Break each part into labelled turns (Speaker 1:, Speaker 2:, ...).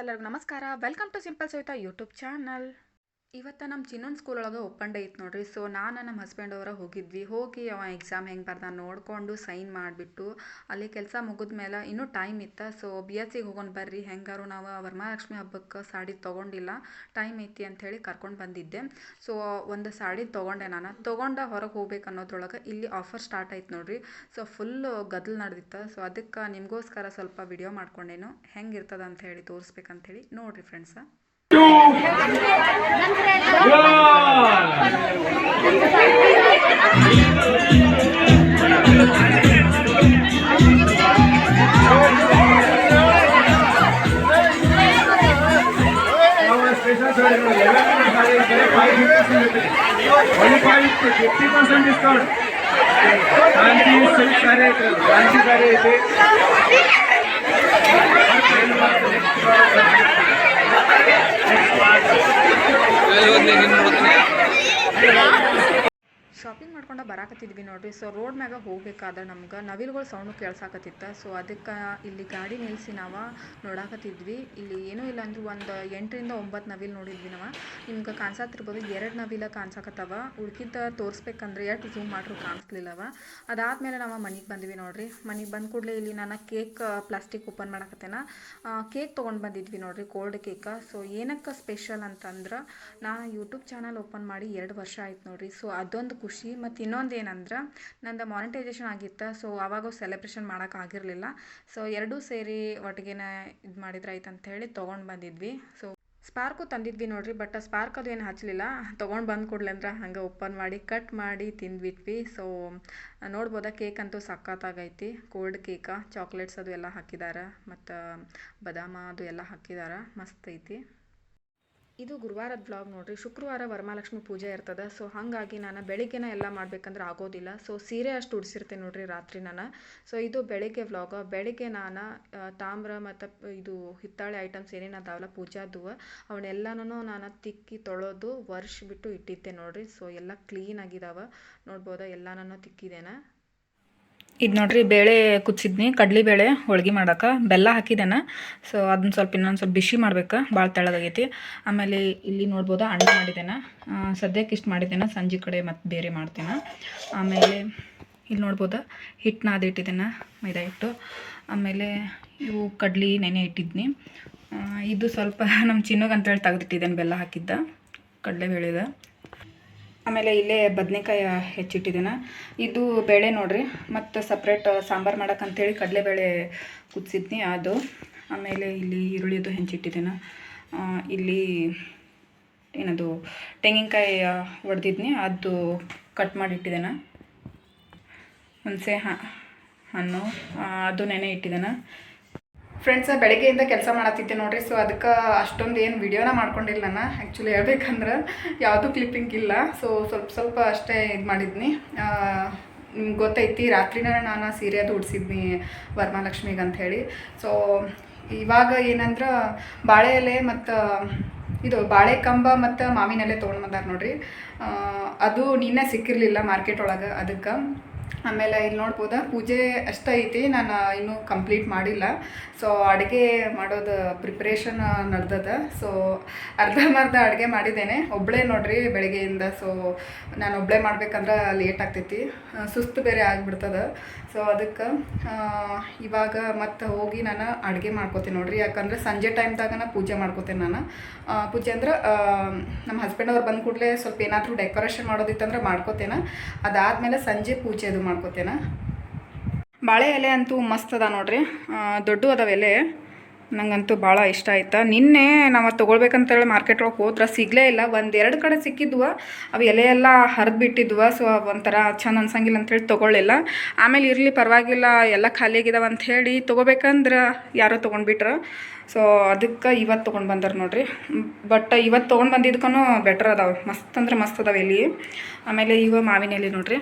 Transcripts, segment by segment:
Speaker 1: ಎಲ್ಲರಿಗೂ ನಮಸ್ಕಾರ. Welcome to simple Savita YouTube channel ಇವತ್ತು ನಮ್ಮ ಚಿನ್ನೊಂದು ಸ್ಕೂಲ್ ಒಳಗೆ ಓಪನ್ ಡೇ ಇತ್ತು ನೋಡ್ರಿ. ಸೊ ನಾನು ನಮ್ಮ ಹಸ್ಬೆಂಡ್ ಅವರ ಹೋಗಿದ್ವಿ. ಹೋಗಿ ಅವ ಎಕ್ಸಾಮ್ ಹೆಂಗೆ ಬರ್ದ ನೋಡಿಕೊಂಡು ಸೈನ್ ಮಾಡಿಬಿಟ್ಟು ಅಲ್ಲಿ ಕೆಲಸ ಮುಗಿದ ಮೇಲೆ ಇನ್ನೂ ಟೈಮ್ ಇತ್ತು. ಸೊ ಬಿ ಎಸ್ ಸಿಗೆ ಹೋಗೋಣ ಬರ್ರಿ. ಹೆಂಗಾರು ನಾವು ವರಮಹಾಲಕ್ಷ್ಮಿ ಹಬ್ಬಕ್ಕೆ ಸಾಡಿ ತೊಗೊಂಡಿಲ್ಲ. ಟೈಮ್ ಐತಿ ಅಂಥೇಳಿ ಕರ್ಕೊಂಡು ಬಂದಿದ್ದೆ. ಸೊ ಒಂದು ಸಾಡಿ ತೊಗೊಂಡೆ ನಾನು. ತೊಗೊಂಡ ಹೊರಗೆ ಹೋಗ್ಬೇಕು ಅನ್ನೋದ್ರೊಳಗೆ ಇಲ್ಲಿ ಆಫರ್ ಸ್ಟಾರ್ಟ್ ಆಯ್ತು ನೋಡ್ರಿ. ಸೊ ಫುಲ್ ಗದ್ದಲು ನಡೆದಿತ್ತು. ಸೊ ಅದಕ್ಕೆ ನಿಮಗೋಸ್ಕರ ಸ್ವಲ್ಪ ವಿಡಿಯೋ ಮಾಡ್ಕೊಂಡೇನು. ಹೆಂಗಿರ್ತದ ಅಂತ ಹೇಳಿ ತೋರಿಸ್ಬೇಕಂತೇಳಿ ನೋಡಿರಿ ಫ್ರೆಂಡ್ಸ
Speaker 2: ಸ್ಪೆಷಲ್ ಸಾರಿ ನೋಡಿ ಎಲೆಕ್ಟ್ರಿಕ್ ಸಾರಿ ಇದ್ದಾರೆ ಫೈವ್ ಫಿಫ್ಟಿ ಸಿಗುತ್ತೆ ಒನ್ ಫೈವ್ Well,
Speaker 1: ಶಾಪಿಂಗ್ ಮಾಡ್ಕೊಂಡು ಬರಾಕತ್ತಿದ್ವಿ ನೋಡ್ರಿ. ಸೊ ರೋಡ್ ಮ್ಯಾಗ ಹೋಗ್ಬೇಕಾದ್ರೆ ನಮ್ಗೆ ನವಿಲುಗಳು ಸೌಂಡ್ ಕೇಳ್ಸಾಕತ್ತಿತ್ತು. ಸೊ ಅದಕ್ಕೆ ಇಲ್ಲಿ ಗಾಡಿ ನಿಲ್ಲಿಸಿ ನಾವು ನೋಡಾಕತ್ತಿದ್ವಿ. ಇಲ್ಲಿ ಏನೂ ಇಲ್ಲ ಅಂದ್ರೂ ಒಂದು ಎಂಟರಿಂದ ಒಂಬತ್ತು ನವಿಲು ನೋಡಿದ್ವಿ ನಾವು. ನಿಮ್ಗೆ ಕಾಣಿಸತ್ತಿರ್ಬೋದು ಎರಡು ನವಿಲ ಕಾಣಿಸಾಕತ್ತವ. ಉಳ್ಕಿದ್ದ ತೋರಿಸ್ಬೇಕಂದ್ರೆ ಎಷ್ಟು ಝೂಮ್ ಮಾಡ್ರು ಕಾಣಿಸ್ಲಿಲ್ಲವ. ಅದಾದಮೇಲೆ ನಾವು ಮನೆಗೆ ಬಂದ್ವಿ ನೋಡ್ರಿ. ಮನೆಗೆ ಬಂದ ಕೂಡಲೇ ಇಲ್ಲಿ ನಾನು ಕೇಕ್ ಪ್ಲಾಸ್ಟಿಕ್ ಓಪನ್ ಮಾಡಕತ್ತೇನ. ಕೇಕ್ ತೊಗೊಂಡು ಬಂದಿದ್ವಿ ನೋಡ್ರಿ ಕೋಲ್ಡ್ ಕೇಕ್. ಸೊ ಏನಕ್ಕೆ ಸ್ಪೆಷಲ್ ಅಂತಂದ್ರೆ ನಾ ಯೂಟ್ಯೂಬ್ ಚಾನಲ್ ಓಪನ್ ಮಾಡಿ ಎರಡು ವರ್ಷ ಆಯ್ತು ನೋಡ್ರಿ. ಸೊ ಅದೊಂದು ಖುಷಿ ಮತ್ತು ಇನ್ನೊಂದು ಏನಂದ್ರೆ ನಂದು ಮಾನಿಟೈಸೇಷನ್ ಆಗಿತ್ತು ಸೊ ಆವಾಗ ಸೆಲೆಬ್ರೇಷನ್ ಮಾಡೋಕೆ ಆಗಿರಲಿಲ್ಲ. ಸೊ ಎರಡೂ ಸೇರಿ ಒಟ್ಟಿಗೆನ ಇದು ಮಾಡಿದ್ರೆ ಆಯ್ತು ಅಂತ ಹೇಳಿ ತೊಗೊಂಡು ಬಂದಿದ್ವಿ. ಸೊ ಸ್ಪಾರ್ಕು ತಂದಿದ್ವಿ ನೋಡ್ರಿ ಬಟ್ ಸ್ಪಾರ್ಕ್ ಅದು ಏನು ಹಚ್ಚಲಿಲ್ಲ ತೊಗೊಂಡು ಬಂದು ಕೊಡ್ಲಿ ಅಂದ್ರೆ ಹಂಗೆ ಓಪನ್ ಮಾಡಿ ಕಟ್ ಮಾಡಿ ತಿಂದ್ಬಿಟ್ವಿ. ಸೊ ನೋಡ್ಬೋದಾ ಕೇಕ್ ಅಂತೂ ಸಖತ್ತಾಗೈತಿ. ಕೋಲ್ಡ್ ಕೇಕ ಚಾಕ್ಲೇಟ್ಸ್ ಅದು ಎಲ್ಲ ಹಾಕಿದ್ದಾರೆ ಮತ್ತು, ಬದಾಮ ಅದು ಎಲ್ಲ ಹಾಕಿದ್ದಾರೆ ಮಸ್ತ್ ಐತಿ. ಇದು ಗುರುವಾರದ ಬ್ಲಾಗ್ ನೋಡ್ರಿ. ಶುಕ್ರವಾರ ವರಮಹಾಲಕ್ಷ್ಮಿ ಪೂಜೆ ಇರ್ತದೆ. ಸೊ ಹಾಗಾಗಿ ನಾನು ಬೆಳಿಗ್ಗೆನ ಎಲ್ಲ ಮಾಡ್ಬೇಕಂದ್ರೆ ಆಗೋದಿಲ್ಲ. ಸೊ ಸೀರೆ ಅಷ್ಟು ಉಡ್ಸಿರ್ತೇನೆ ನೋಡ್ರಿ ರಾತ್ರಿ ನಾನು. ಸೊ ಇದು ಬೆಳಿಗ್ಗೆ ವ್ಲಾಗ್ ಬೆಳಿಗ್ಗೆ ನಾನು ತಾಮ್ರ ಮತ್ತು ಇದು ಹಿತ್ತಾಳೆ ಐಟಮ್ಸ್ ಏನೇನು ಅದಾವಲ್ಲ ಪೂಜಾದು ಅವನ್ನೆಲ್ಲನೂ ನಾನು ತಿಕ್ಕಿ ತೊಳೆದು ವರ್ಷ ಬಿಟ್ಟು ಇಟ್ಟಿದ್ದೆ ನೋಡ್ರಿ. ಸೊ ಎಲ್ಲ ಕ್ಲೀನ್ ಆಗಿದಾವ. ನೋಡ್ಬೋದಾ? ಎಲ್ಲನೂ ತಿಕ್ಕಿದ್ದೇನೆ? ಇದು ನೋಡ್ರಿ ಬೇಳೆ ಕುದಿಸಿದ್ನಿ ಕಡ್ಲಿಬೇಳೆ ಹೋಳ್ಗೆ ಮಾಡಕ್ಕೆ ಬೆಲ್ಲ ಹಾಕಿದ್ದೇನೆ. ಸೊ ಅದನ್ನ ಸ್ವಲ್ಪ ಇನ್ನೊಂದು ಸ್ವಲ್ಪ ಬಿಸಿ ಮಾಡ್ಬೇಕು ಭಾಳ ತೆಳ್ಳಗಾಗೈತಿ. ಆಮೇಲೆ ಇಲ್ಲಿ ನೋಡ್ಬೋದು ಅಣ್ಣ ಮಾಡಿದ್ದೇನೆ. ಸದ್ಯಕ್ಕೆ ಇಷ್ಟು ಮಾಡಿದ್ದೇನೆ, ಸಂಜೆ ಕಡೆ ಮತ್ತು ಬೇರೆ ಮಾಡ್ತೇನೆ. ಆಮೇಲೆ ಇಲ್ಲಿ ನೋಡ್ಬೋದು ಹಿಟ್ಟು ನಾದಿಟ್ಟಿದ್ದೇನೆ ಮೈದಾ ಹಿಟ್ಟು. ಆಮೇಲೆ ಇವು ಕಡ್ಲಿ ನೆನೆ ಇಟ್ಟಿದ್ನಿ. ಇದು ಸ್ವಲ್ಪ ನಮ್ಮ ಚಿನ್ನಗಂತೇಳಿ ತೆಗೆದಿಟ್ಟಿದ್ದೇನೆ ಬೆಲ್ಲ ಹಾಕಿದ್ದ, ಕಡಲೆಬೇಳೆದ. ಆಮೇಲೆ ಇಲ್ಲೇ ಬದನೆಕಾಯಿ ಹೆಚ್ಚಿಟ್ಟಿದ್ದೀನಿ. ಇದು ಬೇಳೆ ನೋಡಿರಿ, ಮತ್ತು ಸಪ್ರೇಟ್ ಸಾಂಬಾರು ಮಾಡಕ್ಕೆ ಅಂತೇಳಿ ಕಡಲೆಬೇಳೆ ಕುದಿಸಿದ್ನಿ ಅದು. ಆಮೇಲೆ ಇಲ್ಲಿ ಈರುಳ್ಳಿದು ಹೆಂಚಿಟ್ಟಿದ್ದೀನಿ. ಇಲ್ಲಿ ಏನದು, ತೆಂಗಿನಕಾಯಿ ಹೊಡೆದಿದ್ನಿ ಅದು ಕಟ್ ಮಾಡಿಟ್ಟಿದ್ದೇನೆ. ಹುಣಸೆ ಹಣ್ಣು ಅದು ನೆನೆ ಇಟ್ಟಿದ್ದೇನೆ. ಫ್ರೆಂಡ್ಸ್ ಬೆಳಗ್ಗೆಯಿಂದ ಕೆಲಸ ಮಾಡತ್ತಿದ್ದೆ ನೋಡ್ರಿ ಸೊ ಅದಕ್ಕೆ ಅಷ್ಟೊಂದು ಏನು ವಿಡಿಯೋನ ಮಾಡ್ಕೊಂಡಿಲ್ಲ ನಾನು. ಆ್ಯಕ್ಚುಲಿ ಹೇಳ್ಬೇಕಂದ್ರೆ ಯಾವುದೂ ಕ್ಲಿಪ್ಪಿಂಗ್ ಇಲ್ಲ. ಸೊ ಸ್ವಲ್ಪ ಸ್ವಲ್ಪ ಅಷ್ಟೇ ಇದು ಮಾಡಿದ್ನಿ. ನಿಮ್ಗೆ ಗೊತ್ತೈತಿ, ರಾತ್ರಿನ ನಾನು ಸೀರೆ ಅದು ಉಡ್ಸಿದ್ನಿ ವರ್ಮಾಲಕ್ಷ್ಮಿಗೆ ಅಂಥೇಳಿ ಸೊ ಇವಾಗ ಏನಂದ್ರೆ ಬಾಳೆ ಎಲೆ ಮತ್ತು ಇದು ಬಾಳೆ ಕಂಬ ಮತ್ತು ಮಾವಿನ ಎಲೆ ತೊಗೊಂಡು ಬಂದಾರ ನೋಡ್ರಿ. ಅದು ನಿನ್ನೆ ಸಿಕ್ಕಿರಲಿಲ್ಲ ಮಾರ್ಕೆಟ್ ಒಳಗೆ ಅದಕ್ಕೆ. ಆಮೇಲೆ ಇಲ್ಲಿ ನೋಡ್ಬೋದಾ? ಪೂಜೆ ಅಷ್ಟೇ ಐತಿ, ನಾನು ಇನ್ನೂ ಕಂಪ್ಲೀಟ್ ಮಾಡಿಲ್ಲ. ಸೊ ಅಡುಗೆ ಮಾಡೋದು ಪ್ರಿಪ್ರೇಷನ್ ನಡೆದದ. ಸೊ ಅರ್ಧಂಬರ್ಧ ಅಡುಗೆ ಮಾಡಿದ್ದೇನೆ. ಒಬ್ಬಳೇ ನೋಡ್ರಿ ಬೆಳಗ್ಗೆಯಿಂದ. ಸೊ ನಾನು ಒಬ್ಬಳೇ ಮಾಡ್ಬೇಕಂದ್ರೆ ಲೇಟ್ ಆಗ್ತೈತಿ. ಸುಸ್ತು ಬೇರೆ ಆಗಿಬಿಡ್ತದ. ಸೊ ಅದಕ್ಕೆ ಇವಾಗ ಮತ್ತೆ ಹೋಗಿ ನಾನು ಅಡುಗೆ ಮಾಡ್ಕೋತೀನಿ ನೋಡ್ರಿ. ಯಾಕಂದ್ರೆ ಸಂಜೆ ಟೈಮ್ದಾಗ ನಾನು ಪೂಜೆ ಮಾಡ್ಕೋತೀನಿ ನಾನು. ಪೂಜೆ ಅಂದ್ರೆ ನಮ್ಮ ಹಸ್ಬೆಂಡ್ ಅವ್ರು ಬಂದ ಕೂಡಲೇ ಸ್ವಲ್ಪ ಏನಾದರೂ ಡೆಕೋರೇಷನ್ ಮಾಡೋದಿತ್ತಂದ್ರೆ ಮಾಡ್ಕೋತೇನೆ. ಅದಾದಮೇಲೆ ಸಂಜೆ ಪೂಜೆ ಅದು ಮಾಡ್ಕೋತೇನೆ. ಬಾಳೆ ಎಲೆ ಅಂತೂ ಮಸ್ತ್ ಅದ ನೋಡ್ರಿ. ದೊಡ್ಡ ಅದಾವ ಎಲೆ. ನಂಗಂತೂ ಭಾಳ ಇಷ್ಟ ಆಯ್ತಾ. ನಿನ್ನೆ ನಾವು ತೊಗೊಳ್ಬೇಕಂತೇಳಿ ಮಾರ್ಕೆಟ್ ಒಳಗೆ ಹೋದ್ರೆ ಸಿಗಲೇ ಇಲ್ಲ. ಒಂದೆರಡು ಕಡೆ ಸಿಕ್ಕಿದ್ವು. ಅವು ಎಲೆ ಎಲ್ಲ ಹರಿದು ಬಿಟ್ಟಿದ್ವು. ಸೊ ಒಂಥರ ಚಂದ ಅನ್ಸಂಗಿಲ್ಲ ಅಂತೇಳಿ ತೊಗೊಳ್ಳಿಲ್ಲ. ಆಮೇಲೆ ಇರಲಿ ಪರವಾಗಿಲ್ಲ. ಎಲ್ಲ ಖಾಲಿ ಆಗಿದಾವ ಅಂಥೇಳಿ ತೊಗೋಬೇಕಂದ್ರೆ ಯಾರೋ ತೊಗೊಂಡ್ಬಿಟ್ರು. ಸೊ ಅದಕ್ಕೆ ಇವತ್ತು ತೊಗೊಂಡು ಬಂದಾರ ನೋಡ್ರಿ. ಬಟ್ ಇವತ್ತು ತೊಗೊಂಡು ಬಂದಿದ್ಕೂ ಬೆಟ್ರ್ ಅದಾವೆ. ಮಸ್ತ್ ಅಂದ್ರೆ ಮಸ್ತ್ ಅದಾವೆ ಇಲ್ಲಿ ಆಮೇಲೆ ಇವ ಮಾವಿನ ಎಲೆ ನೋಡ್ರಿ.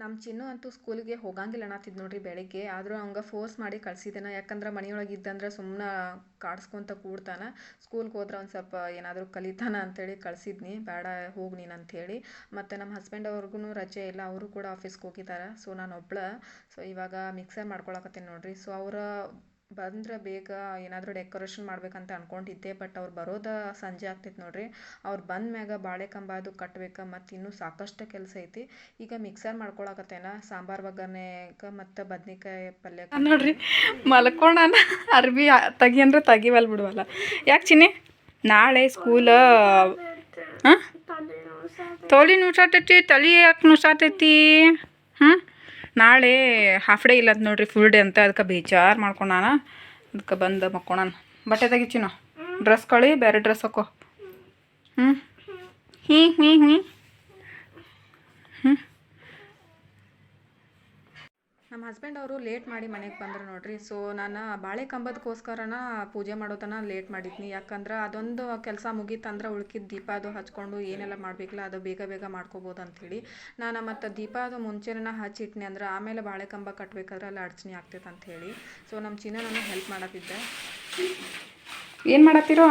Speaker 1: ನಮ್ಮ ಚಿನ್ನು ಅಂತೂ ಸ್ಕೂಲಿಗೆ ಹೋಗಂಗಿಲ್ಲ ಅನ್ನತ್ತಿದ್ ನೋಡ್ರಿ ಬೆಳಿಗ್ಗೆ. ಆದರೂ ಅವಂಗೆ ಫೋರ್ಸ್ ಮಾಡಿ ಕಳ್ಸಿದ್ದೇನೆ. ಯಾಕಂದ್ರೆ ಮನೆಯೊಳಗೆ ಇದ್ದಂದ್ರೆ ಸುಮ್ಮನೆ ಕಾಡ್ಸ್ಕೊತ ಕೂಡ್ತಾನೆ. ಸ್ಕೂಲ್ಗೆ ಹೋದ್ರೆ ಒಂದು ಸ್ವಲ್ಪ ಏನಾದರೂ ಕಲಿತಾನ ಅಂತೇಳಿ ಕಳ್ಸಿದ್ನಿ. ಬೇಡ ಹೋಗಿ ನೀನು ಅಂಥೇಳಿ ಮತ್ತು ನಮ್ಮ ಹಸ್ಬೆಂಡ್ ಅವ್ರಿಗೂ ರಜೆ ಇಲ್ಲ. ಅವರು ಕೂಡ ಆಫೀಸ್ಗೆ ಹೋಗಿದ್ದಾರೆ ಸೊ ನಾನು ಒಬ್ಳ ಸೊ ಇವಾಗ ಮಿಕ್ಸರ್ ಮಾಡ್ಕೊಳಕತ್ತೀನಿ ನೋಡ್ರಿ. ಸೊ ಅವರ ಬಂದ್ರೆ ಬೇಗ ಏನಾದರೂ ಡೆಕೋರೇಷನ್ ಮಾಡ್ಬೇಕಂತ ಅನ್ಕೊಂಡಿದ್ದೆ ಬಟ್ ಅವ್ರು ಬರೋದ ಸಂಜೆ ಆಗ್ತೈತೆ ನೋಡ್ರಿ. ಅವ್ರು ಬಂದ ಮ್ಯಾಗ ಬಾಳೆ ಕಂಬ ಅದು ಕಟ್ಬೇಕು, ಮತ್ತು ಇನ್ನೂ ಸಾಕಷ್ಟು ಕೆಲಸ ಐತಿ. ಈಗ ಮಿಕ್ಸರ್ ಮಾಡ್ಕೊಳಕತ್ತೇನ, ಸಾಂಬಾರು ಒಗ್ಗರಣೆಗೆ ಮತ್ತು ಬದ್ನಿಕಾಯಿ ಪಲ್ಯ
Speaker 3: ನೋಡ್ರಿ ಮಲ್ಕೊಂಡಾನ ಅರ್ಬಿ ತೆಗಿ ಅಂದ್ರೆ ತೆಗಿವಲ್ ಬಿಡುವಲ್ಲ. ಯಾಕೆ ಚಿನ್ನಿ? ನಾಳೆ ಸ್ಕೂಲ ಹಾಂ? ತೋಲಿ ನುಸಾತೈತಿ, ತಲೆ ಯಾಕೆ ನುಸಾತೈತಿ? ಹ್ಞೂ ನಾಳೆ ಹಾಫ್ ಡೇ ಇಲ್ಲ ನೋಡ್ರಿ ಫುಲ್ ಡೇ ಅಂತ, ಅದಕ್ಕೆ ಬೇಜಾರು ಮಾಡ್ಕೊಂಡಾನ ಅದಕ್ಕೆ ಬಂದು ಮಕ್ಕೊಂಡಾನ ಬಟ್ಟೆ ತೆಗಿಚಿನ ಡ್ರೆಸ್ ಕಳಿ, ಬೇರೆ ಡ್ರೆಸ್ ಹಾಕೋ. ಹ್ಞೂ ಹ್ಞೂ ಹ್ಞೂ ಹೀ
Speaker 1: ನಮ್ಮ ಹಸ್ಬೆಂಡ್ ಅವರು ಲೇಟ್ ಮಾಡಿ ಮನೆಗೆ ಬಂದರು ನೋಡ್ರಿ. ಸೊ ನಾನು ಬಾಳೆ ಕಂಬದಕ್ಕೋಸ್ಕರನ ಪೂಜೆ ಮಾಡೋತನ ಲೇಟ್ ಮಾಡಿದ್ನಿ. ಯಾಕಂದ್ರೆ ಅದೊಂದು ಕೆಲಸ ಮುಗೀತಂದ್ರೆ ಉಳ್ಕಿದ ದೀಪ ಅದು ಹಚ್ಕೊಂಡು ಏನೆಲ್ಲ ಮಾಡಬೇಕಲ್ಲ, ಅದು ಬೇಗ ಬೇಗ ಮಾಡ್ಕೋಬೋದು ಅಂಥೇಳಿ ನಾನು ಮತ್ತು ದೀಪ ಅದು ಮುಂಚೆನ ಹಚ್ಚಿಟ್ನಿ ಅಂದ್ರೆ ಆಮೇಲೆ ಬಾಳೆ ಕಂಬ ಕಟ್ಟಬೇಕಾದ್ರೆ ಅಲ್ಲಿ ಅಡಚಣೆ ಆಗ್ತೈತೆ ಅಂಥೇಳಿ ಸೊ ನಮ್ಮ ಚಿನ್ನ ನಾನು ಹೆಲ್ಪ್ ಮಾಡತ್ತಿದ್ದೆ
Speaker 3: ಏನು ಮಾಡತ್ತೀರೋ?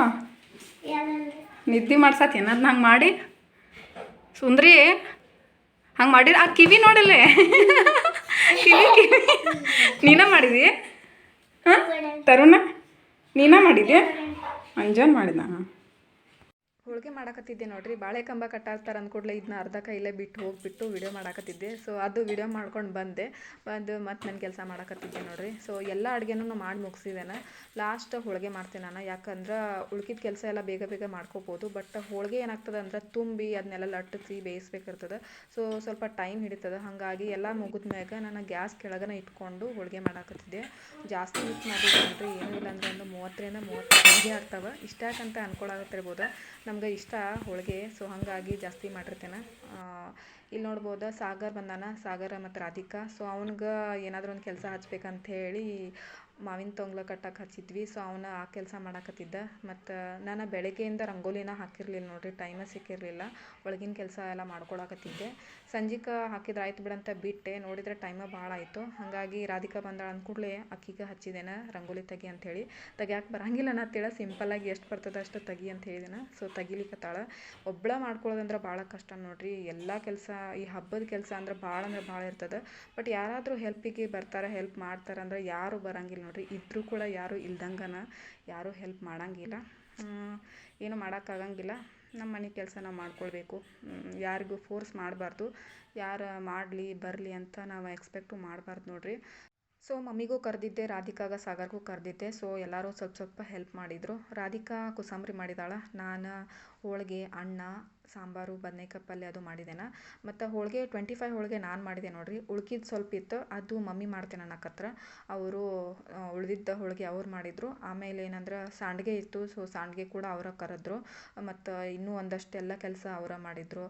Speaker 3: ನಿದ್ದೆ ಮಾಡ್ಸತ್ತೆ ಅದನ್ನ ಹಂಗೆ ಮಾಡಿ. ಸುಂದ್ರಿ, ಹಂಗೆ ಮಾಡಿರ. ಆ ಕಿವಿ ನೋಡಲ್ಲೇ. ಕಿವಿ ನೀನ ಮಾಡಿದಿ ಹಾಂ? ತರುಣ? ನೀನ ಮಾಡಿದ್ಯಾ? ಅಂಜನ್ ಮಾಡಿದ
Speaker 1: ಹೋಳಿಗೆ ಮಾಡಕತ್ತಿದ್ದೆ ನೋಡ್ರಿ. ಬಾಳೆ ಕಂಬ ಕಟ್ಟಾಕ್ತಾರೆ ಅಂದ್ಕೂಡ್ಲೆ ಇದನ್ನ ಅರ್ಧ ಕೈಲೇ ಬಿಟ್ಟು ಹೋಗ್ಬಿಟ್ಟು ವಿಡಿಯೋ ಮಾಡಕತ್ತಿದ್ದೆ. ಸೊ ಅದು ವಿಡಿಯೋ ಮಾಡ್ಕೊಂಡು ಬಂದೆ. ಬಂದು ಮತ್ತೆ ನನ್ನ ಕೆಲಸ ಮಾಡಕತ್ತಿದ್ದೆ ನೋಡ್ರಿ. ಸೊ ಎಲ್ಲ ಅಡುಗೆನೂ ಮಾಡಿ ಮುಗಿಸಿದ್ದೇನೆ. ಲಾಸ್ಟ್ ಹೋಳಿಗೆ ಮಾಡ್ತೀನಿ ನಾನು. ಯಾಕಂದ್ರೆ ಉಳ್ಕಿದ ಕೆಲಸ ಎಲ್ಲ ಬೇಗ ಬೇಗ ಮಾಡ್ಕೋಬೋದು. ಬಟ್ ಹೋಳಿಗೆ ಏನಾಗ್ತದೆ ಅಂದ್ರೆ ತುಂಬಿ ಅದನ್ನೆಲ್ಲ ಲಟ್ಟಿಸಿ ಬೇಯಿಸ್ಬೇಕಿರ್ತದೆ. ಸೊ ಸ್ವಲ್ಪ ಟೈಮ್ ಹಿಡಿತದೆ. ಹಾಗಾಗಿ ಎಲ್ಲ ಮುಗಿದ್ಮ್ಯಾಗ ನಾನು ಗ್ಯಾಸ್ ಕೆಳಗನ ಇಟ್ಕೊಂಡು ಹೋಳಿಗೆ ಮಾಡಾಕತ್ತಿದ್ದೆ. ಜಾಸ್ತಿ ಯೂಸ್ ಮಾಡಿದ್ರೆ ನೋಡ್ರಿ ಏನೂ ಇಲ್ಲ ಅಂದ್ರೆ ಒಂದು ಮೂವತ್ತರಿಂದ ಮೂವತ್ತು ಹೋಳಿಗೆ ಆಗ್ತವೆ. ಇಷ್ಟಾಕಂತ ಅನ್ಕೊಳಕತ್ತಿರ್ಬೋದು. ಇಷ್ಟ ಹೋಳಿಗೆ. ಸೊ ಹಾಗಾಗಿ ಜಾಸ್ತಿ ಮಾಡಿರ್ತೇನೆ. ಇಲ್ಲಿ ನೋಡ್ಬೋದು ಸಾಗರ್ ಬಂದಾನ, ಸಾಗರ ಮತ್ತು ರಾಧಿಕಾ. ಸೊ ಅವ್ನಿಗೆ ಏನಾದರೂ ಒಂದು ಕೆಲಸ ಹಚ್ಬೇಕಂತ ಹೇಳಿ ಮಾವಿನ ತೊಂಗ್ಲ ಕಟ್ಟಕ್ಕೆ ಹಚ್ಚಿದ್ವಿ. ಸೊ ಅವನ ಆ ಕೆಲಸ ಮಾಡಕತ್ತಿದ್ದ. ಮತ್ತು ನಾನು ಬೆಳಗ್ಗೆಯಿಂದ ರಂಗೋಲಿನ ಹಾಕಿರಲಿಲ್ಲ ನೋಡಿರಿ ಟೈಮ ಸಿಕ್ಕಿರಲಿಲ್ಲ. ಒಳಗಿನ ಕೆಲಸ ಎಲ್ಲ ಮಾಡ್ಕೊಳಕತ್ತಿದ್ದೆ. ಸಂಜೆಗೆ ಹಾಕಿದ್ರೆ ಆಯ್ತು ಬಿಡಂತ ಬಿಟ್ಟೆ. ನೋಡಿದ್ರೆ ಟೈಮ ಭಾಳ ಆಯಿತು. ಹಾಗಾಗಿ ರಾಧಿಕಾ ಬಂದಾಳ ಅಂದ್ಕೂಡ್ಲೆ ಅಕ್ಕಿಗೆ ಹಚ್ಚಿದ್ದೇನೆ ರಂಗೋಲಿ ತೆಗಿ ಅಂಥೇಳಿ ತೆಗಿಯಾಕೆ ಬರಂಗಿಲ್ಲ ಅನ್ನತ್ತೇಳ ಸಿಂಪಲ್ಲಾಗಿ ಎಷ್ಟು ಬರ್ತದೆ ಅಷ್ಟು ತೆಗಿ ಅಂತ ಹೇಳಿದೆನ ಸೊ ತೆಗಿಲಿಕ್ಕತ್ತಾಳ ಒಬ್ಬಳ ಮಾಡ್ಕೊಳ್ಳೋದಂದ್ರೆ ಭಾಳ ಕಷ್ಟ ನೋಡ್ರಿ. ಎಲ್ಲ ಕೆಲಸ, ಈ ಹಬ್ಬದ ಕೆಲಸ ಅಂದ್ರೆ ಭಾಳ ಅಂದ್ರೆ ಭಾಳ ಇರ್ತದೆ. ಬಟ್ ಯಾರಾದರೂ ಹೆಲ್ಪಿಗೆ ಬರ್ತಾರೆ ಹೆಲ್ಪ್ ಮಾಡ್ತಾರೆ ಅಂದ್ರೆ ಯಾರು ಬರಂಗಿಲ್ಲ ನೋಡ್ರಿ, ಇದ್ರೂ ಕೂಡ ಯಾರು ಇಲ್ದಂಗನ, ಯಾರೂ ಹೆಲ್ಪ್ ಮಾಡಂಗಿಲ್ಲ. ಏನು ಮಾಡೋಕ್ಕಾಗಂಗಿಲ್ಲ. ನಮ್ಮ ಮನೆ ಕೆಲಸ ನಾವು ಮಾಡ್ಕೊಳ್ಬೇಕು ಯಾರಿಗೂ ಫೋರ್ಸ್ ಮಾಡಬಾರ್ದು. ಯಾರು ಮಾಡಲಿ, ಬರಲಿ ಅಂತ ನಾವು ಎಕ್ಸ್ಪೆಕ್ಟು ಮಾಡಬಾರ್ದು ನೋಡ್ರಿ. ಸೊ ಮಮ್ಮಿಗೂ ಕರೆದಿದ್ದೆ, ರಾಧಿಕಾಗ, ಸಾಗರ್ಗೂ ಕರೆದಿದ್ದೆ. ಸೊ ಎಲ್ಲರೂ ಸ್ವಲ್ಪ ಸ್ವಲ್ಪ ಹೆಲ್ಪ್ ಮಾಡಿದರು. ರಾಧಿಕಾ ಕುಸಂಬ್ರಿ ಮಾಡಿದಾಳ. ನಾನು ಹೋಳಿಗೆ, ಅನ್ನ ಸಾಂಬಾರು, ಬದನೇಕಾಯಿ ಪಲ್ಯ ಅದು ಮಾಡಿದೆನ. ಮತ್ತು ಹೋಳಿಗೆ ಟ್ವೆಂಟಿ ಫೈವ್ ಹೋಳಿಗೆ ನಾನು ಮಾಡಿದೆ ನೋಡಿರಿ. ಉಳ್ಕಿದ ಸ್ವಲ್ಪ ಇತ್ತು, ಅದು ಮಮ್ಮಿ ಮಾಡ್ತೇನೆ ಅನ್ನಕತ್ರ ಅವರು ಉಳಿದಿದ್ದ ಹೋಳಿಗೆ ಅವ್ರು ಮಾಡಿದರು. ಆಮೇಲೆ ಏನಂದ್ರೆ ಸಂಡ್ಗೆ ಇತ್ತು ಸೊ ಸಂಡ್ಗೆ ಕೂಡ ಅವರ ಕರೆದ್ರು ಮತ್ತು ಇನ್ನೂ ಒಂದಷ್ಟೆಲ್ಲ ಕೆಲಸ ಅವರ ಮಾಡಿದರು.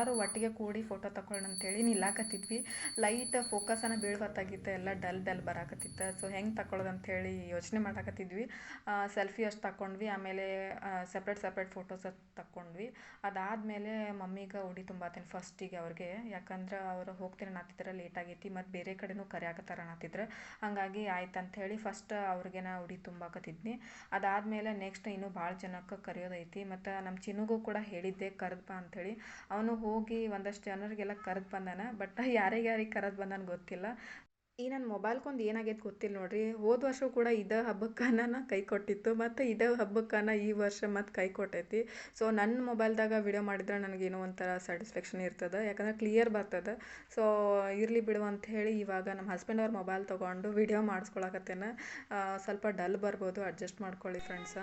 Speaker 1: ಎಲ್ಲರೂ ಒಟ್ಟಿಗೆ ಕೂಡಿ ಫೋಟೋ ತಗೊಳ್ಳೋಣ ಅಂತೇಳಿ ನಿಲ್ಲಾಕತ್ತಿದ್ವಿ. ಲೈಟ್ ಫೋಕಸನ್ನು ಬೀಳ್ಬತ್ತಾಗಿತ್ತು ಎಲ್ಲ ಡಲ್ ಡಲ್ ಬರಾಕತ್ತಿತ್ತು. ಸೊ ಹೆಂಗೆ ತಗೊಳ್ಳೋದು ಅಂಥೇಳಿ ಯೋಚನೆ ಮಾಡಾಕತ್ತಿದ್ವಿ. ಸೆಲ್ಫಿ ಅಷ್ಟು ತಗೊಂಡ್ವಿ ಆಮೇಲೆ ಸಪ್ರೇಟ್ ಸಪ್ರೇಟ್ ಫೋಟೋಸ್ ತಗೊಂಡ್ವಿ ಅದಾದಮೇಲೆ ಮಮ್ಮಿಗೆ ಉಡಿ ತುಂಬಾತೀನಿ ಫಸ್ಟಿಗೆ ಅವ್ರಿಗೆ. ಯಾಕಂದ್ರೆ ಅವ್ರು ಹೋಗ್ತೀನಿ ಅನ್ನತ್ತಿದ್ರೆ ಲೇಟ್ ಆಗೈತಿ, ಮತ್ತು ಬೇರೆ ಕಡೆನೂ ಕರೆಯಾಕತ್ತಾರ ಅನ್ನತ್ತಿದ್ರು ಹಾಗಾಗಿ ಆಯ್ತು ಹೇಳಿ ಫಸ್ಟ್ ಅವ್ರಿಗೆ ನಾ ಉಡಿ ತುಂಬಾಕತ್ತಿದ್ನಿ. ಅದಾದಮೇಲೆ ನೆಕ್ಸ್ಟ್ ಇನ್ನೂ ಭಾಳ ಜನಕ್ಕೆ ಕರೆಯೋದೈತಿ. ಮತ್ತು ನಮ್ಮ ಚಿನ್ನುಗೂ ಕೂಡ ಹೇಳಿದ್ದೆ ಕರೆದ್ಬಾ ಅಂಥೇಳಿ ಅವನು ಹೋಗಿ ಒಂದಷ್ಟು ಜನರಿಗೆಲ್ಲ ಕರೆದು ಬಂದಾನ ಬಟ್ ಯಾರಿಗೆ ಯಾರಿಗೆ ಕರೆದು ಬಂದಾನ ಗೊತ್ತಿಲ್ಲ. ಈ ನನ್ನ ಮೊಬೈಲ್ಗೊಂದು ಏನಾಗೈತೆ ಗೊತ್ತಿಲ್ಲ ನೋಡ್ರಿ, ಹೋದ ವರ್ಷ ಕೂಡ ಇದೇ ಹಬ್ಬಕ್ಕನ ಕೈ ಕೊಟ್ಟಿತ್ತು, ಮತ್ತು ಇದೇ ಹಬ್ಬಕ್ಕನ ಈ ವರ್ಷ ಮತ್ತು ಕೈ ಕೊಟ್ಟೈತಿ. ಸೊ ನನ್ನ ಮೊಬೈಲ್ದಾಗ ವಿಡಿಯೋ ಮಾಡಿದ್ರೆ ನನಗೇನೋ ಒಂಥರ ಸ್ಯಾಟಿಸ್ಫ್ಯಾಕ್ಷನ್ ಇರ್ತದೆ, ಯಾಕಂದ್ರೆ ಕ್ಲಿಯರ್ ಬರ್ತದೆ. ಸೊ ಇರಲಿ ಬಿಡು ಅಂತ ಹೇಳಿ ಇವಾಗ ನಮ್ಮ ಹಸ್ಬೆಂಡ್ ಅವ್ರ ಮೊಬೈಲ್ ತೊಗೊಂಡು ವಿಡಿಯೋ ಮಾಡಿಸ್ಕೊಳಕತ್ತೇನೆ. ಸ್ವಲ್ಪ ಡಲ್ ಬರ್ಬೋದು ಅಡ್ಜಸ್ಟ್ ಮಾಡ್ಕೊಳ್ಳಿ ಫ್ರೆಂಡ್ಸ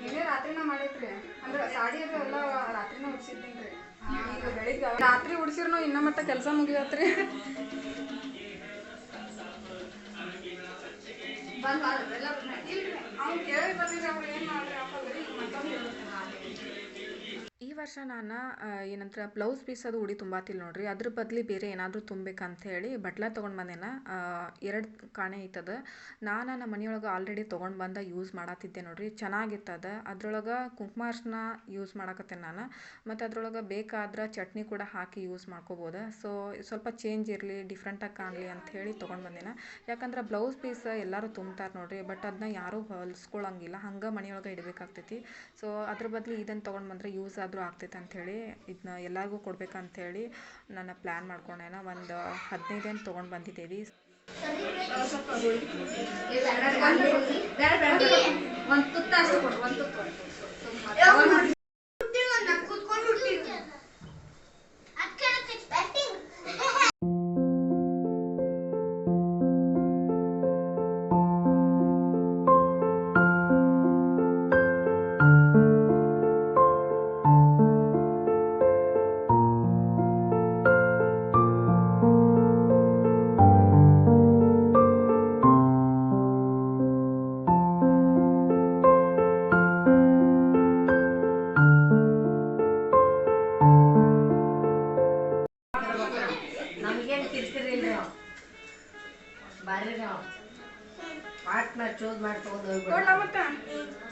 Speaker 1: ಏನೇ ರಾತ್ರಿನ ಮಾಡೈತ್ರಿ ಅಂದ್ರೆ ಸಾಡಿ ಅದು ಎಲ್ಲ ರಾತ್ರಿನ ಉಡ್ಸಿದ್ದೀನಿ ಈಗ ಬೆಳಿಗ್ಗೆ ರಾತ್ರಿ ಉಡ್ಸಿರ್ನು ಇನ್ನ ಮಟ್ಟ ಕೆಲಸ ಮುಗಿಯತ್ರಿ ಬಂದ್ ಎಲ್ಲ ಅವ್ನು ಕೇಳಿ ಬಂದಿದ್ರೆ ಅವ್ರು ಏನು ಮಾಡ್ರಿ ಹಾಕೋದ್ರಿ ಮತ್ತೊಂದು ವರ್ಷ ನಾನು ಏನಂದ್ರೆ ಬ್ಲೌಸ್ ಪೀಸ್ ಅದು ಉಡಿ ತುಂಬಾತಿಲ್ಲ ನೋಡ್ರಿ. ಅದ್ರ ಬದ್ಲಿ ಬೇರೆ ಏನಾದರೂ ತುಂಬಬೇಕಂತ ಹೇಳಿ ಬಟ್ಲ ತೊಗೊಂಡು ಬಂದೇನ ಎರಡು ಕಾಣೆ ಐತದ. ನಾನು ನಮ್ಮ ಮನೆಯೊಳಗೆ ಆಲ್ರೆಡಿ ತೊಗೊಂಡು ಬಂದ ಯೂಸ್ ಮಾಡತ್ತಿದ್ದೆ ನೋಡ್ರಿ. ಚೆನ್ನಾಗಿತ್ತದ. ಅದ್ರೊಳಗೆ ಕುಂಕುಮ ಅರ್ಶಿನ ಯೂಸ್ ಮಾಡಕತ್ತೇನೆ ನಾನು. ಮತ್ತು ಅದ್ರೊಳಗೆ ಬೇಕಾದ್ರೆ ಚಟ್ನಿ ಕೂಡ ಹಾಕಿ ಯೂಸ್ ಮಾಡ್ಕೋಬೋದು. ಸೊ ಸ್ವಲ್ಪ ಚೇಂಜ್ ಇರಲಿ ಡಿಫ್ರೆಂಟಾಗಿ ಕಾಣಲಿ ಅಂತ ಹೇಳಿ ತೊಗೊಂಡು ಬಂದೇನ. ಯಾಕಂದ್ರೆ ಬ್ಲೌಸ್ ಪೀಸ್ ಎಲ್ಲರೂ ತುಂಬ್ತಾರೆ ನೋಡ್ರಿ, ಬಟ್ ಅದನ್ನ ಯಾರೂ ಹೊಲ್ಸ್ಕೊಳಂಗಿಲ್ಲ. ಹಂಗೆ ಮನೆಯೊಳಗೆ ಇಡಬೇಕಾಗ್ತೈತಿ. ಸೊ ಅದ್ರ ಬದಲು ಇದನ್ನು ತೊಗೊಂಡು ಬಂದರೆ ಯೂಸ್ ಆದರೂ ಆಗ್ತೈತೆ ಅಂಥೇಳಿ ಇದನ್ನ ಎಲ್ಲರಿಗೂ ಕೊಡ್ಬೇಕಂತೇಳಿ ನಾನು ಪ್ಲ್ಯಾನ್ ಮಾಡ್ಕೊಂಡೇನ ಒಂದು ಹದಿನೈದೇನು ತೊಗೊಂಡು ಬಂದಿದ್ದೇವೆ.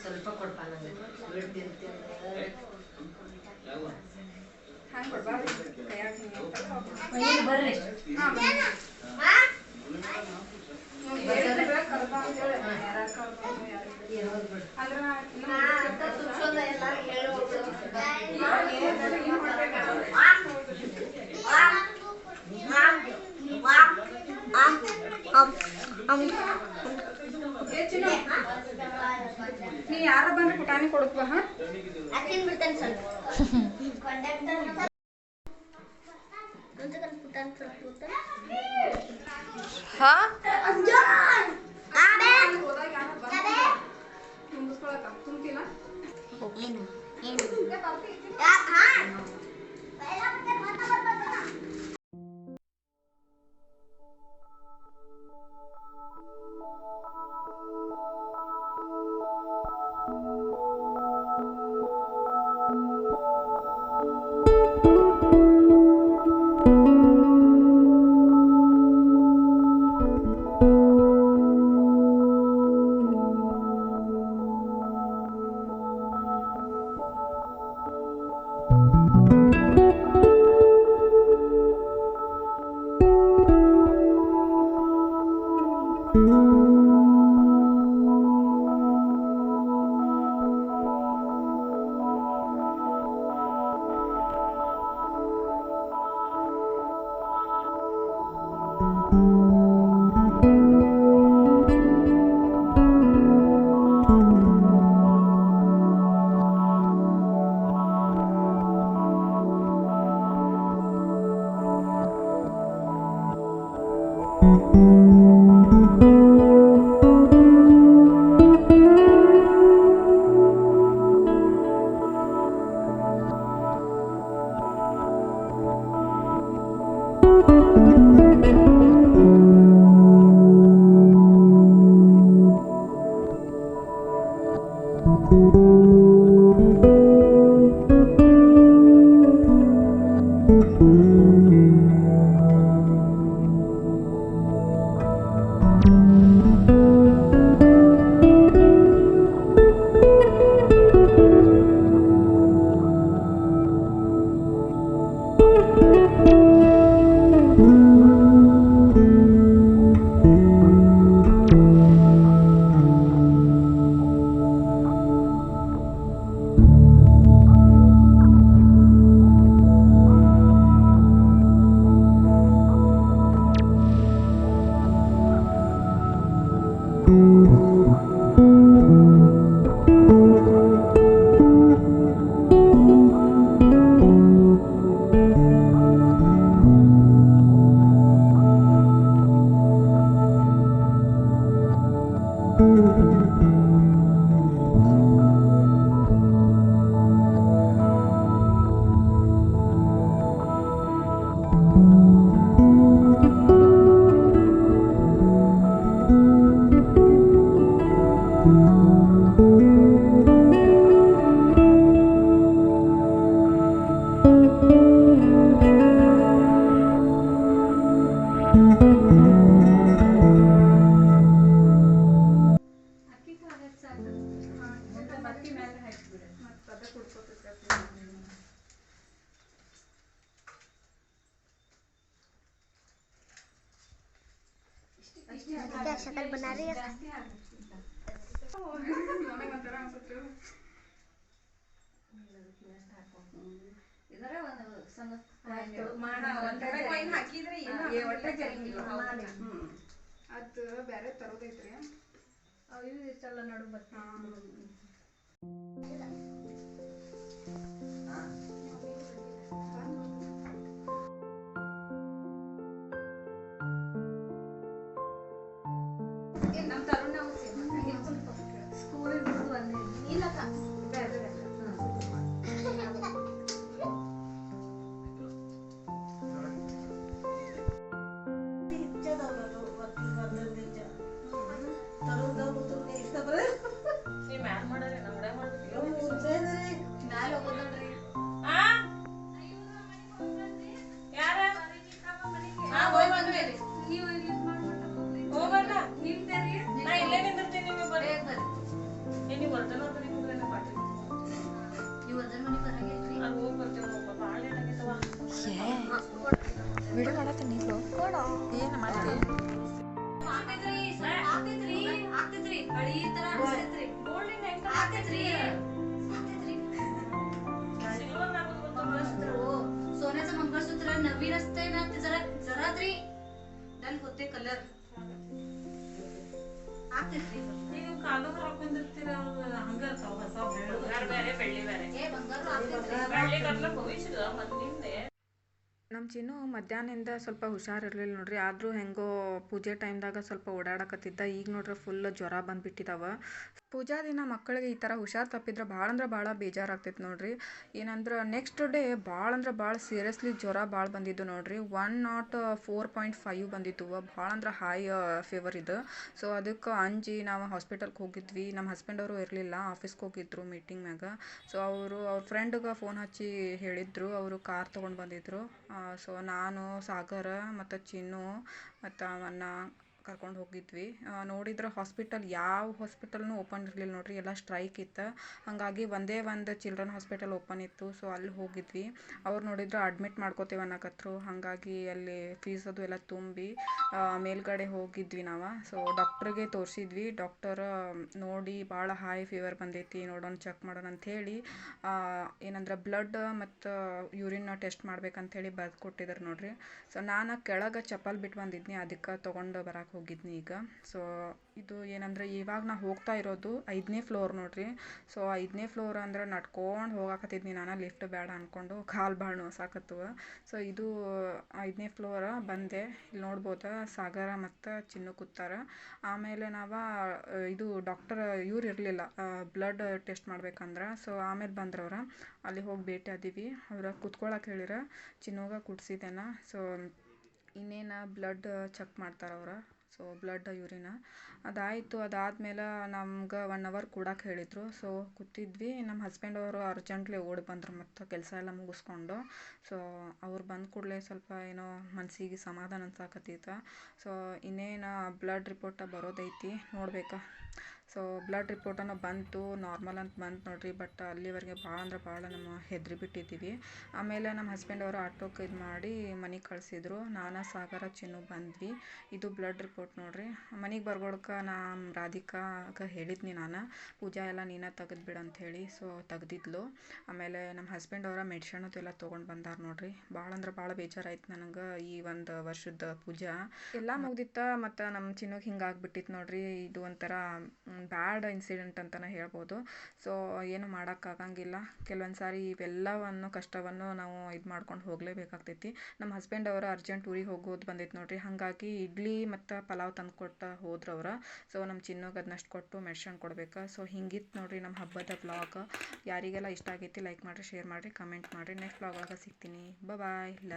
Speaker 4: ಸ್ವಲ್ಪ ಕೊಡ್ಪ ನಂಗೆ. ಬಿಡ್ ತಿಂತೀನಿ ಬರ್ರಿ. ಇರೋದ್ ಬಿಡು
Speaker 1: ನೀ ಯಾರ ಬಂದ್ರೆ ಪುಟಾಣಿ ಕೊಡುತ್ತವ ಹಾಂ Música Música ತುಂಬಿಸ್ಕೊಳಕ ತುಂಬ್ತಿಲ್ಲ
Speaker 5: ಏನು ಏನು
Speaker 1: ಅದು ಬೇರೆ ತರೋದೈತ್ರಿ
Speaker 3: ವಿಡಿಯೋ
Speaker 5: सोन्याचं मंगळसूत्र नवीन असतंय ना ते जरा जरा तरी डल होते कलर ಆಗ್ತೈತ್ರಿ
Speaker 4: ನೀವು ಕಾಲುಗಳು ಹಾಕೊಂಡಿರ್ತೀರ ಹಂಗ ಹೊಸ ಬೇರೆ ಬೆಳ್ಳಿ ಬೇರೆ
Speaker 5: ಏ ಬಂಗಾರ ಆಗ್ತೈತ್ರಿ
Speaker 4: ಬೆಳ್ಳಿ ಕಟ್ಲ ಭವಿಷ್ಯದ ಮೊದ್ಲಿಂದೆ
Speaker 1: ನಮ್ಮ ಚಿನ್ನು ಮಧ್ಯಾಹ್ನದಿಂದ ಸ್ವಲ್ಪ ಹುಷಾರಿರ್ಲಿಲ್ಲ ನೋಡ್ರಿ. ಆದರೂ ಹೆಂಗೋ ಪೂಜೆ ಟೈಮ್ದಾಗ ಸ್ವಲ್ಪ ಓಡಾಡಕತ್ತಿದ್ದ. ಈಗ ನೋಡ್ರಿ ಫುಲ್ ಜ್ವರ ಬಂದ್ಬಿಟ್ಟಿದಾವ. ಪೂಜಾ ದಿನ ಮಕ್ಕಳಿಗೆ ಈ ಥರ ಹುಷಾರು ತಪ್ಪಿದ್ರೆ ಭಾಳ ಅಂದ್ರೆ ಭಾಳ ಬೇಜಾರಾಗ್ತೈತೆ ನೋಡಿರಿ. ಏನಂದ್ರೆ ನೆಕ್ಸ್ಟ್ ಡೇ ಭಾಳ ಅಂದ್ರೆ ಭಾಳ ಸೀರಿಯಸ್ಲಿ ಜ್ವರ ಭಾಳ ಬಂದಿದ್ದು ನೋಡಿರಿ. One nought four point five ಬಂದಿತ್ತು. ಭಾಳ ಅಂದ್ರೆ ಹೈ ಫೀವರ್ ಇದು. ಸೊ ಅದಕ್ಕೆ ಅಂಜಿ ನಾವು ಹಾಸ್ಪಿಟಲ್ಗೆ ಹೋಗಿದ್ವಿ. ನಮ್ಮ ಹಸ್ಬೆಂಡ್ ಅವರು ಇರಲಿಲ್ಲ. ಆಫೀಸ್ಗೆ ಹೋಗಿದ್ರು ಮೀಟಿಂಗ್ ಮ್ಯಾಗ. ಸೊ ಅವರು, ಅವ್ರ ಫ್ರೆಂಡ್ಗೆ ಫೋನ್ ಹಚ್ಚಿ ಹೇಳಿದ್ರು. ಅವರು ಕಾರ್ ತೊಗೊಂಡು ಬಂದಿದ್ರು. ಸೊ ನಾನು, ಸಾಗರ, ಮತ್ತು ಚಿನ್ನು, ಮತ್ತು ಅವನ್ನ ಕರ್ಕೊಂಡು ಹೋಗಿದ್ವಿ. ನೋಡಿದ್ರೆ ಹಾಸ್ಪಿಟಲ್ ಯಾವ ಹಾಸ್ಪಿಟಲ್ನು ಓಪನ್ ಇರಲಿಲ್ಲ ನೋಡ್ರಿ. ಎಲ್ಲ ಸ್ಟ್ರೈಕ್ ಇತ್ತು. ಹಾಗಾಗಿ ಒಂದೇ ಒಂದು ಚಿಲ್ಡ್ರನ್ ಹಾಸ್ಪಿಟಲ್ ಓಪನ್ ಇತ್ತು. ಸೊ ಅಲ್ಲಿ ಹೋಗಿದ್ವಿ. ಅವ್ರು ನೋಡಿದ್ರೆ ಅಡ್ಮಿಟ್ ಮಾಡ್ಕೋತೀವಿ ಅನ್ನಕತ್ರು. ಹಾಗಾಗಿ ಅಲ್ಲಿ ಫೀಸ್ ಅದು ಎಲ್ಲ ತುಂಬಿ ಮೇಲ್ಗಡೆ ಹೋಗಿದ್ವಿ ನಾವು. ಸೊ ಡಾಕ್ಟ್ರಿಗೆ ತೋರಿಸಿದ್ವಿ. ಡಾಕ್ಟರ್ ನೋಡಿ ಭಾಳ ಹೈ ಫೀವರ್ ಬಂದೈತಿ. ನೋಡೋಣ ಚೆಕ್ ಮಾಡೋಣ ಅಂಥೇಳಿ ಏನಂದ್ರೆ ಬ್ಲಡ್ ಮತ್ತು ಯೂರಿನ್ ಟೆಸ್ಟ್ ಮಾಡ್ಬೇಕಂಥೇಳಿ ಬರ್ದು ಕೊಟ್ಟಿದ್ದಾರೆ ನೋಡ್ರಿ. ಸೊ ನಾನು ಕೆಳಗೆ ಚಪ್ಪಲ್ ಬಿಟ್ಟು ಬಂದಿದ್ನಿ. ಅದಕ್ಕೆ ತೊಗೊಂಡು ಬರಕ್ಕೆ ಹೋಗಿದ್ನಿ ಈಗ. ಸೊ ಇದು ಏನಂದ್ರೆ ಇವಾಗ ನಾ ಹೋಗ್ತಾ ಇರೋದು ಐದನೇ ಫ್ಲೋರ್ ನೋಡ್ರಿ. ಸೊ ಐದನೇ ಫ್ಲೋರ್ ಅಂದ್ರೆ ನಡ್ಕೊಂಡು ಹೋಗಾಕತ್ತಿದ್ನಿ ನಾನು. ಲಿಫ್ಟ್ ಬೇಡ ಅಂದ್ಕೊಂಡು ಕಾಲು ಭಾಳ ನೋಸಾಕತ್ತವ. ಸೊ ಇದು ಐದನೇ ಫ್ಲೋರ ಬಂದೆ. ಇಲ್ಲಿ ನೋಡ್ಬೋದು? ಸಾಗರ ಮತ್ತು ಚಿನ್ನು ಕೂತಾರ ಆಮೇಲೆ ನಾವು, ಇದು ಡಾಕ್ಟರ್ ಇವ್ರು ಇರಲಿಲ್ಲ. ಬ್ಲಡ್ ಟೆಸ್ಟ್ ಮಾಡ್ಬೇಕಂದ್ರೆ. ಸೊ ಆಮೇಲೆ ಬಂದ್ರವ್ರ. ಅಲ್ಲಿ ಹೋಗಿ ಭೇಟಿ ಆದೀವಿ. ಅವ್ರ ಕುತ್ಕೊಳಕ್ಕೆ ಹೇಳಿರ, ಚಿನ್ನೋಗ ಕುಡ್ಸಿದ್ದೇನ ಸೊ ಇನ್ನೇನು ಬ್ಲಡ್ ಚೆಕ್ ಮಾಡ್ತಾರೆ ಅವ್ರು ಸೊ ಬ್ಲಡ್ ಯೂರಿನ ಅದಾಯಿತು, ಅದಾದಮೇಲೆ ನಮ್ಗೆ ಒನ್ ಅವರ್ ಕೂಡಕ್ಕೆ ಹೇಳಿದರು. ಸೊ ಕೂತಿದ್ವಿ. ನಮ್ಮ ಹಸ್ಬೆಂಡ್ ಅವರು ಅರ್ಜೆಂಟ್ಲಿ ಓಡಿ ಬಂದರು ಮತ್ತು ಕೆಲಸ ಎಲ್ಲ ಮುಗಿಸ್ಕೊಂಡು. ಸೊ ಅವ್ರು ಬಂದ ಕೂಡಲೇ ಸ್ವಲ್ಪ ಏನೋ ಮನಸ್ಸಿಗೆ ಸಮಾಧಾನ ಅನ್ಸಾಕತ್ತಿತ್ತು ಸೊ ಇನ್ನೇನು ಬ್ಲಡ್ ರಿಪೋರ್ಟ ಬರೋದೈತಿ. ನೋಡ್ಬೇಕಾ. ಸೊ ಬ್ಲಡ್ ರಿಪೋರ್ಟನ್ನು ಬಂತು ನಾರ್ಮಲ್ ಅಂತ ಬಂತು ನೋಡಿರಿ ಬಟ್ ಅಲ್ಲಿವರೆಗೆ ಭಾಳ ಅಂದ್ರೆ ಭಾಳ ನಮ್ಮ ಹೆದ್ರಿ ಬಿಟ್ಟಿದ್ದೀವಿ ಆಮೇಲೆ ನಮ್ಮ ಹಸ್ಬೆಂಡ್ ಅವರು ಆಟೋಕ್ಕೆ ಇದು ಮಾಡಿ ಮನೆಗೆ ಕಳಿಸಿದ್ರು. ನಾನು ಸಾಗರ ಚಿನ್ನು ಬಂದ್ವಿ. ಇದು ಬ್ಲಡ್ ರಿಪೋರ್ಟ್ ನೋಡಿರಿ. ಮನೆಗೆ ಬರ್ಗೊಳ್ಕ ನಮ್ಮ ರಾಧಿಕಾಗ ಹೇಳಿದ್ನಿ ನಾನು, ಪೂಜಾ ಎಲ್ಲ ನೀನೇ ಅಂತ ಹೇಳಿ ಸೊ ತೆಗ್ದಿದ್ಲು. ಆಮೇಲೆ ನಮ್ಮ ಹಸ್ಬೆಂಡ್ ಅವರ ಮೆಡಿಷನ್ ಎಲ್ಲ ತೊಗೊಂಡು ಬಂದಾರ ನೋಡ್ರಿ. ಭಾಳ ಅಂದ್ರೆ ಭಾಳ ಬೇಜಾರಾಯ್ತು ನನಗೆ ಈ ಒಂದು ವರ್ಷದ ಪೂಜಾ. ಎಲ್ಲ ಮುಗ್ದಿತ್ತ ಮತ್ತು ನಮ್ಮ ಚಿನ್ನಗೆ ಹಿಂಗಾಗ್ಬಿಟ್ಟಿತ್ತು ನೋಡ್ರಿ. ಇದು ಒಂಥರ ಬ್ಯಾಡ್ ಇನ್ಸಿಡೆಂಟ್ ಅಂತಲೇ ಹೇಳ್ಬೋದು. ಸೊ ಏನು ಮಾಡೋಕ್ಕಾಗಂಗಿಲ್ಲ. ಕೆಲವೊಂದು ಸಾರಿ ಇವೆಲ್ಲವನ್ನು, ಕಷ್ಟವನ್ನು ನಾವು ಇದು ಮಾಡ್ಕೊಂಡು ಹೋಗಲೇಬೇಕಾಗ್ತೈತಿ. ನಮ್ಮ ಹಸ್ಬೆಂಡ್ ಅವರು ಅರ್ಜೆಂಟ್ ಊರಿಗೆ ಹೋಗೋದು ಬಂದೈತೆ ನೋಡಿರಿ. ಹಾಗಾಗಿ ಇಡ್ಲಿ ಮತ್ತು ಪಲಾವ್ ತಂದು ಕೊಟ್ಟು ಹೋದ್ರು ಅವ್ರು. ಸೊ ನಮ್ಮ ಚಿನ್ನೋಗೆ ಅದನ್ನಷ್ಟು ಕೊಟ್ಟು ಮೆಡಿಷನ್ ಕೊಡ್ಬೇಕು. ಸೊ ಹಿಂಗಿತ್ತು ನೋಡಿರಿ ನಮ್ಮ ಹಬ್ಬದ ಬ್ಲಾಗ್ ಯಾರಿಗೆಲ್ಲ ಇಷ್ಟ ಆಗೈತಿ ಲೈಕ್ ಮಾಡಿರಿ ಶೇರ್ ಮಾಡಿರಿ ಕಮೆಂಟ್ ಮಾಡಿರಿ. ನೆಕ್ಸ್ಟ್ ಬ್ಲಾಗ್ ಒಳಗೆ ಸಿಗ್ತೀನಿ. Bye love